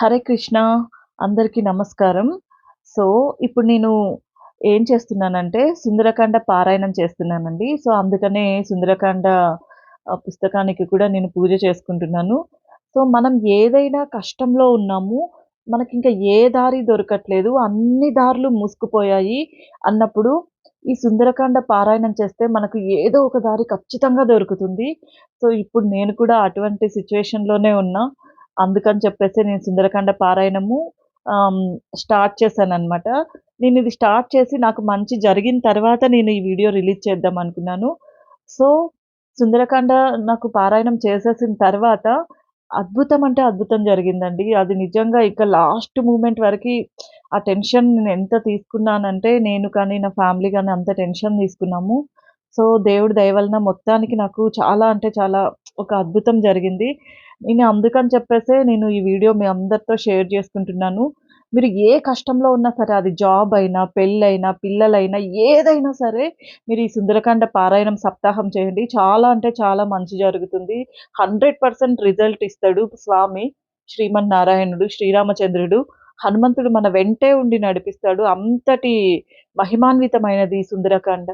హరే కృష్ణ అందరికీ నమస్కారం. సో, ఇప్పుడు నేను ఏం చేస్తున్నానంటే, సుందరకాండ పారాయణం చేస్తున్నానండి. సో, అందుకనే సుందరకాండ పుస్తకానికి కూడా నేను పూజ చేసుకుంటున్నాను. సో, మనం ఏదైనా కష్టంలో ఉన్నాము, మనకి ఇంకా ఏ దారి దొరకట్లేదు, అన్ని దారులు మూసుకుపోయాయి అన్నప్పుడు, ఈ సుందరకాండ పారాయణం చేస్తే మనకు ఏదో ఒక దారి ఖచ్చితంగా దొరుకుతుంది. సో, ఇప్పుడు నేను కూడా అటువంటి సిచ్యువేషన్లోనే ఉన్నా. అందుకని చెప్పేసి నేను సుందరకాండ పారాయణము స్టార్ట్ చేశాను అనమాట నేను ఇది స్టార్ట్ చేసి నాకు మంచి జరిగిన తర్వాత నేను ఈ వీడియో రిలీజ్ చేద్దాం అనుకున్నాను. సో, సుందరకాండ నాకు పారాయణం చేసేసిన తర్వాత అద్భుతం అంటే అద్భుతం జరిగిందండి. అది నిజంగా ఇక లాస్ట్ మూమెంట్ వరకు ఆ టెన్షన్ నేను ఎంత తీసుకున్నానంటే, నేను కానీ, నా ఫ్యామిలీ కానీ అంత టెన్షన్ తీసుకున్నాము. సో, దేవుడి దయవలన మొత్తానికి నాకు చాలా అంటే చాలా ఒక అద్భుతం జరిగింది. నేను అందుకని చెప్పేసే నేను ఈ వీడియో మీ అందరితో షేర్ చేసుకుంటున్నాను. మీరు ఏ కష్టంలో ఉన్నా సరే, అది జాబ్ అయినా, పెళ్ళైనా, పిల్లలైనా ఏదైనా సరే, మీరు ఈ సుందరకాండ పారాయణం సప్తాహం చేయండి. చాలా అంటే చాలా మంచి జరుగుతుంది. 100% రిజల్ట్ ఇస్తాడు స్వామి. శ్రీమన్నారాయణుడు, శ్రీరామచంద్రుడు, హనుమంతుడు మన వెంటే ఉండి నడిపిస్తాడు. అంతటి మహిమాన్వితమైనది ఈ సుందరకాండ.